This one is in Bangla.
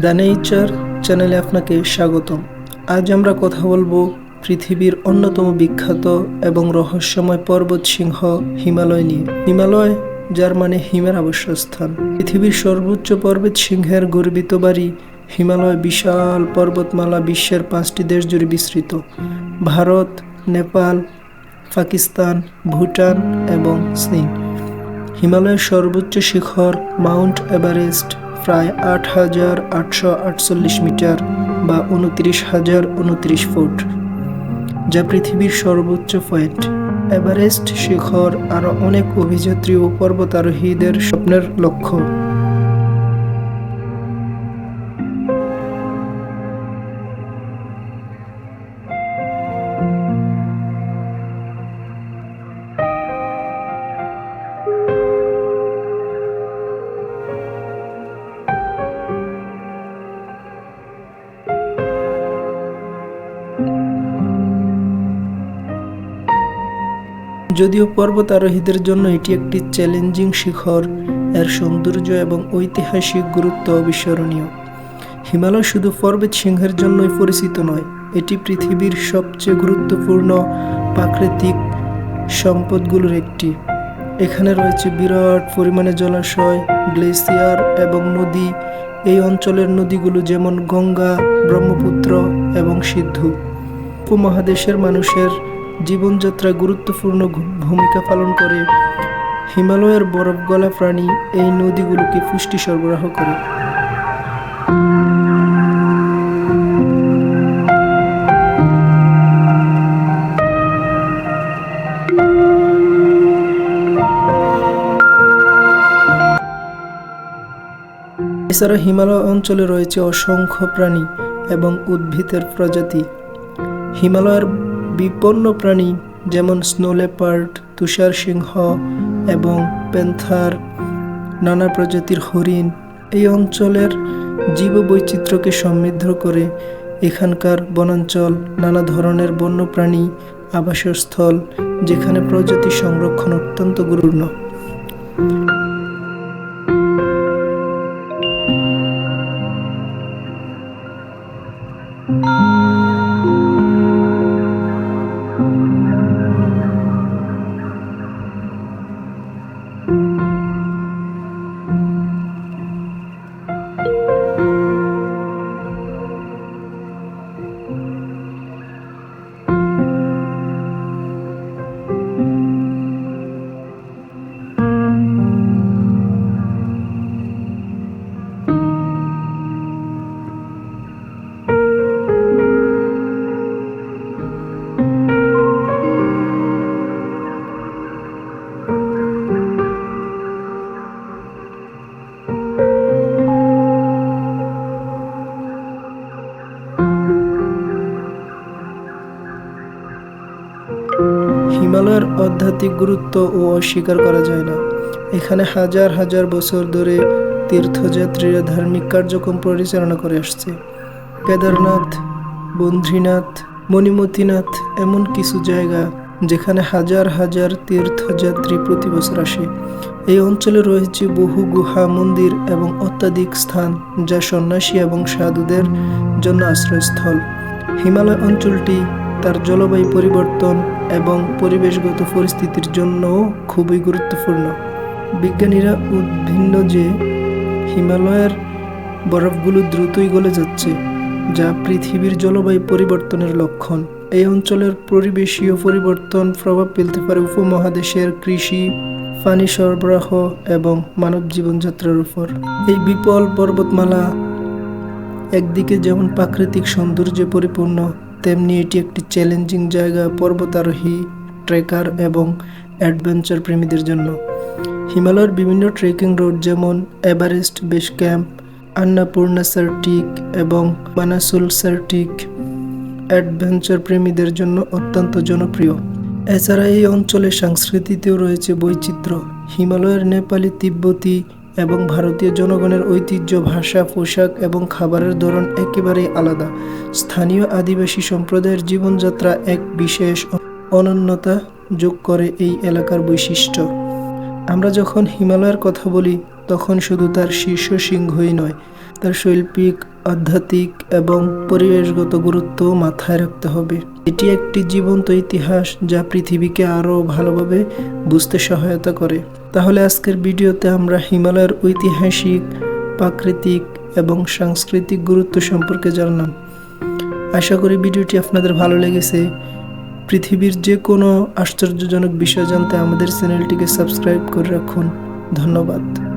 দ্য নেচার চ্যানেলে আপনাকে স্বাগতম। আজ আমরা কথা বলব পৃথিবীর অন্যতম বিখ্যাত এবং রহস্যময় পর্বত সিংহ হিমালয় নিয়ে। হিমালয়, যার মানে হিমের আবশ্যস্থান পৃথিবীর সর্বোচ্চ পর্বত সিংহের গর্বিত বাড়ি হিমালয় বিশাল পর্বতমালা বিশ্বের পাঁচটি দেশ জুড়ে বিস্তৃত। ভারত, নেপাল, পাকিস্তান, ভুটান এবং চীন। হিমালয়ের সর্বোচ্চ শিখর মাউন্ট এভারেস্ট প্রায় আট হাজার আটশো আটচল্লিশ মিটার বা উনত্রিশ হাজার উনত্রিশ ফুট, যা পৃথিবীর সর্বোচ্চ পয়েন্ট। এভারেস্ট শিখর আরও অনেক অভিযাত্রী ও পর্বতারোহীদের স্বপ্নের লক্ষ্য। যদিও পর্বতারোহীদের জন্য এটি একটি চ্যালেঞ্জিং শিখর, এর সৌন্দর্য এবং ঐতিহাসিক গুরুত্ব অবিস্মরণীয়। হিমালয় শুধু পর্বত সিংহের জন্যই পরিচিত নয়, এটি পৃথিবীর সবচেয়ে গুরুত্বপূর্ণ প্রাকৃতিক সম্পদগুলোর একটি। এখানে রয়েছে বিরাট পরিমাণে জলাশয়, গ্লেসিয়ার এবং নদী। এই অঞ্চলের নদীগুলো যেমন গঙ্গা, ব্রহ্মপুত্র এবং সিন্ধু। উপমহাদেশের মানুষের জীবনযাত্রায় গুরুত্বপূর্ণ ভূমিকা পালন করে। হিমালয়ের বরফ গলা প্রাণী এই নদীগুলোকে পুষ্টি সরবরাহ করে। এছাড়া হিমালয় অঞ্চলে রয়েছে অসংখ্য প্রাণী এবং উদ্ভিদের প্রজাতি। হিমালয়ের বিপন্ন প্রাণী, যেমন স্নো লেপার্ড তুষার সিংহ এবং প্যান্থার নানা প্রজাতির হরিণ। এই অঞ্চলের জীববৈচিত্র্যকে সমৃদ্ধ করে এখানকার বনাঞ্চল নানা ধরনের বন্যপ্রাণী আবাসস্থল, যেখানে প্রজাতি সংরক্ষণ অত্যন্ত গুরুত্বপূর্ণ। হিমালয়ের আধ্যাত্মিক গুরুত্ব ও অস্বীকার করা যায় না। এখানে হাজার হাজার বছর ধরে তীর্থযাত্রীরা ধার্মিক কার্যক্রম পরিচালনা করে আসছে। কেদারনাথ, বন্দ্রীনাথ, মণিমতিনাথ এমন কিছু জায়গা যেখানে হাজার হাজার তীর্থযাত্রী প্রতি বছর আসে। এই অঞ্চলে রয়েছে বহু গুহা, মন্দির এবং অত্যাধিক স্থান যা সন্ন্যাসী এবং সাধুদের জন্য আশ্রয়স্থল। হিমালয় অঞ্চলটি তার জলবায়ু পরিবর্তন এবং পরিবেশগত পরিস্থিতির জন্যও খুবই গুরুত্বপূর্ণ। বিজ্ঞানীরা উদ্ভিন্ন যে হিমালয়ের বরফগুলো দ্রুতই গলে যাচ্ছে, যা পৃথিবীর জলবায়ু পরিবর্তনের লক্ষণ। এই অঞ্চলের পরিবেশীয় পরিবর্তন প্রভাব ফেলতে পারে উপমহাদেশের কৃষি, পানি সরবরাহ এবং মানব জীবনযাত্রার উপর। এই বিপল পর্বতমালা একদিকে যেমন প্রাকৃতিক সৌন্দর্যে পরিপূর্ণ তেমনি এটি একটি চ্যালেঞ্জিং জায়গা পর্বতারোহী ট্রেকার এবং অ্যাডভেঞ্চার প্রেমীদের জন্য। হিমালয়ের বিভিন্ন ট্রেকিং রোড যেমন Everest base camp Annapurna circuit এবং বানাসুল সার্টিক অ্যাডভেঞ্চার প্রেমীদের জন্য অত্যন্ত জনপ্রিয়। এছাড়া এই অঞ্চলে সংস্কৃতিতেও রয়েছে বৈচিত্র্য। হিমালয়ের নেপালি, তিব্বতী এবং ভারতীয় জনগণের ঐতিহ্য, ভাষা, পোশাক এবং খাবারের ধরন একেবারেই আলাদা। স্থানীয় আদিবাসী সম্প্রদায়ের জীবনযাত্রা এক বিশেষ অনন্যতা যোগ করে এই এলাকার বৈশিষ্ট্য। আমরা যখন হিমালয়ের কথা বলি, তখন শুধু তার শীর্ষ সিংহই নয়, তার শৈল্পিক, আধ্যাত্মিক এবং পরিবেশগত গুরুত্ব মাথায় রাখতে হবে। এটি একটি জীবন্ত ইতিহাস যা পৃথিবীকে আরও ভালোভাবে বুঝতে সহায়তা করে। তাহলে আজকের ভিডিওতে আমরা হিমালয়ের ঐতিহাসিক, প্রাকৃতিক এবং সাংস্কৃতিক গুরুত্ব সম্পর্কে জানলাম। আশা করি ভিডিওটি আপনাদের ভালো লেগেছে। পৃথিবীর যে কোনো আশ্চর্যজনক বিষয় জানতে আমাদের চ্যানেলটিকে সাবস্ক্রাইব করে রাখুন। ধন্যবাদ।